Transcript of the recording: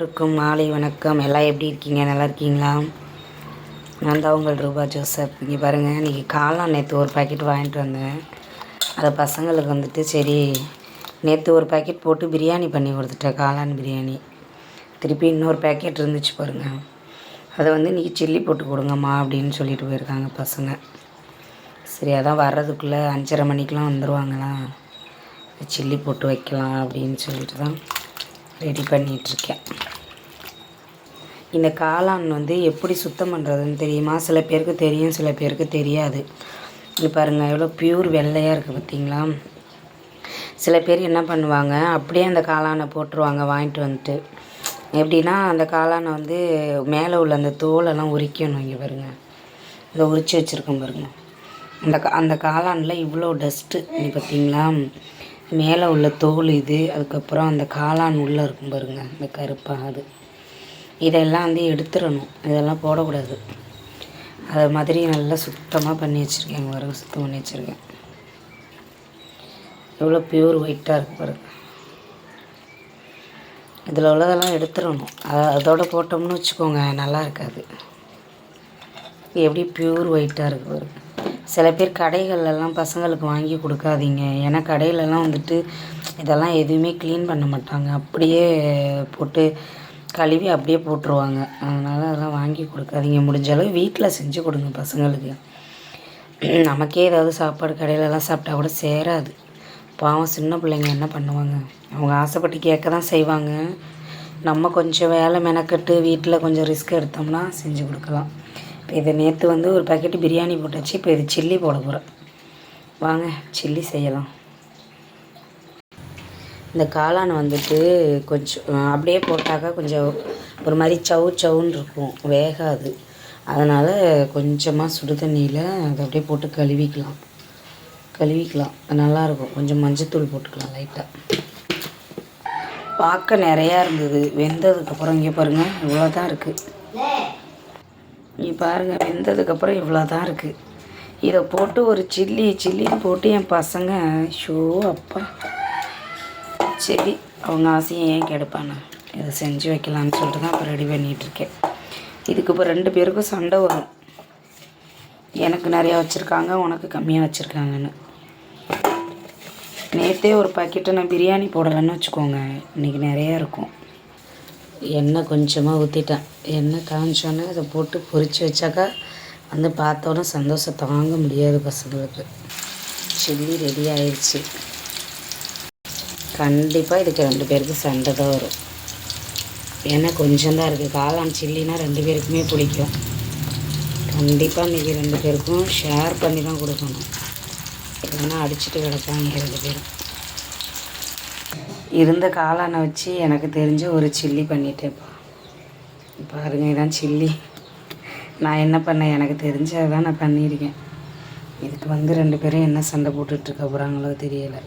இருக்கும் மாலை வணக்கம். எல்லாம் எப்படி இருக்கீங்க? நல்லா இருக்கீங்களா? நான் தான் உங்கள் ரூபா ஜோசப். இங்கே பாருங்கள் இன்றைக்கி காளான் நேற்று ஒரு பாக்கெட் வாங்கிட்டு வந்தேன். அதை பசங்களுக்கு வந்துட்டு சரி நேற்று ஒரு பாக்கெட் போட்டு பிரியாணி பண்ணி கொடுத்துட்டேன் காளான் பிரியாணி. திருப்பி இன்னொரு பாக்கெட் இருந்துச்சு பாருங்கள் அதை வந்து இன்றைக்கி சில்லி போட்டு கொடுங்கம்மா அப்படின்னு சொல்லிட்டு போயிருக்காங்க பசங்க. சரி அதான் வர்றதுக்குள்ளே அஞ்சரை மணிக்கெலாம் வந்துடுவாங்களா சில்லி போட்டு வைக்கலாம் அப்படின்னு சொல்லிட்டு தான் ரெடி பண்ணிகிட்ருக்கேன் இந்த காளான் வந்து எப்படி சுத்தம் பண்ணுறதுன்னு தெரியுமா? சில பேருக்கு தெரியும் சில பேருக்கு தெரியாது. இது பாருங்கள் எவ்வளோ பியூர் வெள்ளையாக இருக்குது பார்த்தீங்களா? சில பேர் என்ன பண்ணுவாங்க அப்படியே அந்த காளானை போட்டுருவாங்க வாங்கிட்டு வந்துட்டு. எப்படின்னா அந்த காளானை வந்து மேலே உள்ள அந்த தோலெல்லாம் உரிக்கணும் இங்கே பாருங்கள் இதை உரித்து வச்சுருக்கோம் பாருங்கள் அந்த அந்த காளானில் இவ்வளோ டஸ்ட்டு பார்த்தீங்களா? மேலே உள்ள தோல் இது அதுக்கப்புறம் அந்த காளான் உள்ளே இருக்கும் பாருங்கள் இந்த கருப்பாக அது. இதெல்லாம் வந்து எடுத்துடணும். இதெல்லாம் போடக்கூடாது. அது மாதிரி நல்லா சுத்தமாக பண்ணி வச்சுருக்கேன். வரவு சுத்தம் பண்ணி வச்சுருக்கேன். எவ்வளோ பியூர் ஒயிட்டாக இருக்குது பாருங்க. இதில் உள்ளதெல்லாம் எடுத்துடணும். அதை அதோட போட்டோம்னு வச்சுக்கோங்க நல்லா இருக்காது. எப்படி பியூர் ஒயிட்டாக இருக்குது பாருங்க. சில பேர் கடைகள்லாம் பசங்களுக்கு வாங்கி கொடுக்காதீங்க. ஏன்னா கடையிலலாம் வந்துட்டு இதெல்லாம் எதுவுமே க்ளீன் பண்ண மாட்டாங்க. அப்படியே போட்டு கழுவி அப்படியே போட்டுருவாங்க. அதனால் அதெல்லாம் வாங்கி கொடுக்காதீங்க. முடிஞ்ச அளவு வீட்டில் செஞ்சு கொடுங்க பசங்களுக்கு. நமக்கே ஏதாவது சாப்பாடு கடையிலலாம் சாப்பிட்டா கூட சேராது. பாவம் சின்ன பிள்ளைங்க என்ன பண்ணுவாங்க? அவங்க ஆசைப்பட்டு கேட்க தான் செய்வாங்க. நம்ம கொஞ்சம் வேலை மெனக்கட்டு வீட்டில் கொஞ்சம் ரிஸ்க் எடுத்தோம்னா செஞ்சு கொடுக்கலாம். இதை நேற்று வந்து ஒரு பாக்கெட்டு பிரியாணி போட்டாச்சு. இப்போ இது சில்லி போட போகிறேன் வாங்க சில்லி செய்யலாம். இந்த காளான் வந்துட்டு கொஞ்சம் அப்படியே போட்டாக்கா கொஞ்சம் ஒரு மாதிரி சவு சவுன்னு இருக்கும். வேகாது. அதனால் கொஞ்சமாக சுடு தண்ணியில் அதை அப்படியே போட்டு கழுவிக்கலாம். கழுவிக்கலாம். நல்லாயிருக்கும் கொஞ்சம் மஞ்சத்தூள் போட்டுக்கலாம் லைட்டாக பார்க்க நிறையா இருந்தது. வெந்ததுக்கப்புறம் இங்கே பாருங்கள் இவ்வளோ தான் இருக்குது நீ பாருங்கள் வெந்ததுக்கப்புறம் இவ்வளோ தான் இருக்குது இதை போட்டு ஒரு சில்லி சில்லின்னு போட்டு என் பசங்க ஷோ அப்பா. சரி அவங்க ஆசையை ஏன் கெடுப்பானு இதை செஞ்சு வைக்கலான்னு சொல்லிட்டு தான் இப்போ ரெடி பண்ணிகிட்ருக்கேன் இதுக்கு இப்போ ரெண்டு பேருக்கும் சண்டை வரும். எனக்கு நிறையா வச்சுருக்காங்க உனக்கு கம்மியாக வச்சுருக்காங்கன்னு. நேற்றே ஒரு பாக்கெட்டை நான் பிரியாணி போடலைன்னு வச்சுக்கோங்க. இன்றைக்கி நிறையா இருக்கும். எண்ணெய் கொஞ்சமாக ஊற்றிட்டேன் எண்ணெய் காமிச்சோன்னே அதை போட்டு பொரித்து வச்சாக்கா வந்து பார்த்தோன்னே சந்தோஷம் தாங்க முடியாது பசங்களுக்கு. சில்லி ரெடி ஆயிடுச்சு கண்டிப்பாக இதுக்கு ரெண்டு பேருக்கு சண்டை தான் வரும். ஏன்னா கொஞ்சம்தான் இருக்குது காளான் சில்லினா ரெண்டு பேருக்குமே பிடிக்கும். கண்டிப்பாக இன்றைக்கி ரெண்டு பேருக்கும் ஷேர் பண்ணி தான் கொடுக்கணும். இல்லைன்னா அடிச்சுட்டு கிடப்பாங்க ரெண்டு பேரும். இருந்த காளானை வச்சு எனக்கு தெரிஞ்ச ஒரு சில்லி பண்ணிட்டேன்ப்பா. பாருங்க இதான் சில்லி. நான் என்ன பண்ணேன்? எனக்கு தெரிஞ்சதை தான் நான் பண்ணியிருக்கேன். இதுக்கு வந்து ரெண்டு பேரும் என்ன சண்டை போட்டுட்ருக்க போகிறாங்களோ தெரியலை.